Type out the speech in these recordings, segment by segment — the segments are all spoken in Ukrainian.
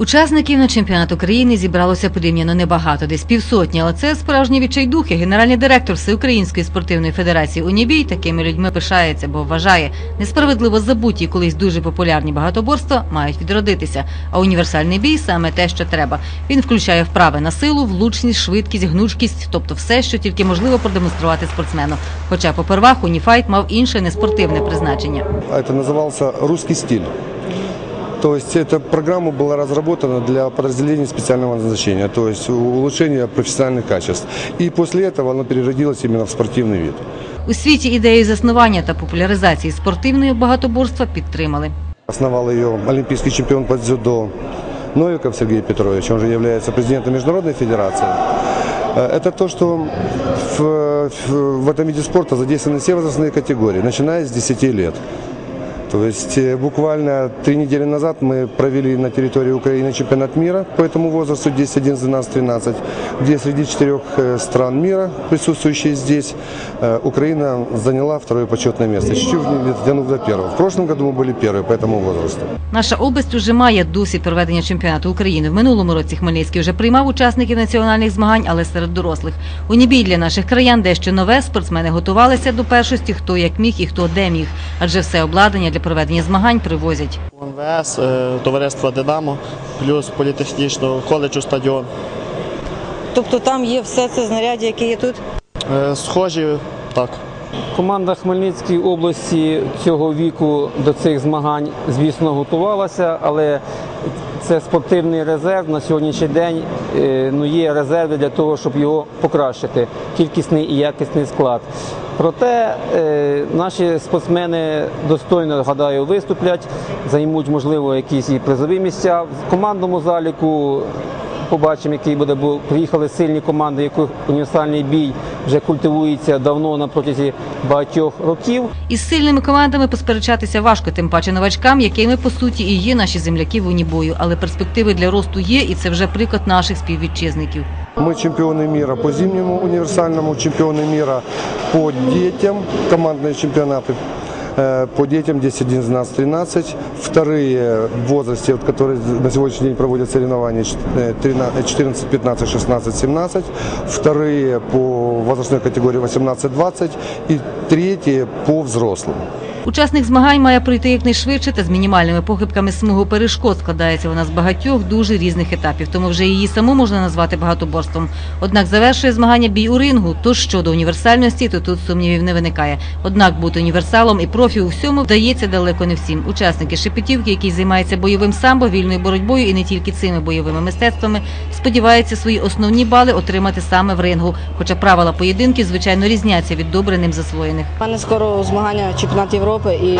Учасників на чемпіонат України зібралося порівняно небагато, десь півсотні, але це справжні відчайдухи. Генеральний директор Всеукраїнської спортивної федерації Унібій такими людьми пишається, бо вважає, несправедливо забуті колись дуже популярні багатоборства мають відродитися. А універсальний бій саме те, що треба. Він включає вправи на силу, влучність, швидкість, гнучкість, тобто все, що тільки можливо продемонструвати спортсмену. Хоча попервах уніфайт мав інше неспортивне призначення. Это назывался «Русский стиль». То есть эта программа была разработана для подразделений специального назначения, то есть улучшения профессиональных качеств. И после этого она переродилась именно в спортивный вид. У світі ідею заснування та популяризації спортивної багатоборства підтримали. Основал ее олимпийский чемпион по дзюдо Новиков Сергей Петрович, он же является президентом Международной Федерации. Э, Это то, что в, в- в этом виде спорта задействованы все возрастные категории, начиная с 10 лет. То есть э, буквально три недели назад мы провели на территории Украины чемпионат мира по этому возрасту 10, 11, 12, 13, где среди четырех э, стран мира, присутствующих здесь, э, Украина заняла второе почетное место, чуть-чуть не дотянув до первого. В прошлом году мы были первые по этому возрасту. Наша область уже має досвід проведення чемпіонату України. В минулому році Хмельницький вже приймав учасників національних змагань, але серед дорослих. У нібій для наших краян дещо нове. Спортсмени готувалися до першості, хто як міг і хто де міг. Адже все обладнання для проведення змагань привозять. МВС, е, товариство Динамо, плюс політехнічного коледжу стадіон. Тобто там є все це знаряддя, яке є тут. Е, Схожі, так. Команда Хмельницької області цього віку до цих змагань, звісно, готувалася, але це спортивний резерв на сьогоднішній день. е, Ну, є резерви для того, щоб його покращити, кількісний і якісний склад. Проте е, наші спортсмени достойно гадаю виступлять, займуть, можливо, якісь і призові місця в командному заліку Побачимо, який буде, бо приїхали сильні команди, яких універсальний бій вже культивується давно на протязі багатьох років. Із сильними командами посперечатися важко, тим паче новачкам, якими по суті і є наші земляки в унібою. Але перспективи для росту є, і це вже приклад наших співвітчизників. Мы чемпионы мира по зимнему универсальному, чемпионы мира по детям, командные чемпионаты э, По детям 10, 11, 12, 13. Вторые в возрасте, вот, которые на сегодняшний день проводят соревнования чет- э, 13, 14, 15, 16, 17. Вторые по возрастной категории 18-20. И третьи по взрослым. Учасник змагань має пройти якнайшвидше та з мінімальними похибками смугу перешкод. Складається вона з багатьох дуже різних етапів, тому вже її саму можна назвати багатоборством. Однак завершує змагання бій у рингу. Тож щодо універсальності, то тут сумнівів не виникає. Однак бути універсалом і профі у всьому вдається далеко не всім. Учасники Шепетівки, які займаються бойовим самбо, вільною боротьбою і не тільки цими бойовими мистецтвами, сподіваються свої основні бали отримати саме в рингу. Хоча правила поєдинків звичайно різняться від добре ним засвоєних. У мене скоро змагання чемпіонат Європи і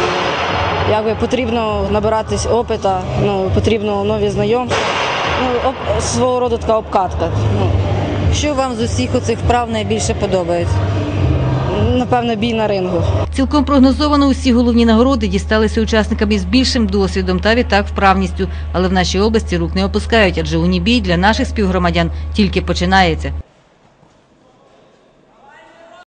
якби потрібно набиратись опита, ну, потрібно нові знайомства. Ну, об, свого роду така обкатка. Ну, Що вам з усіх оцих вправ найбільше подобається? напевно, бій на рингу. Цілком прогнозовано усі головні нагороди дісталися учасникам із більшим досвідом та відтак вправністю. Але в нашій області рук не опускають, адже унібій для наших співгромадян тільки починається.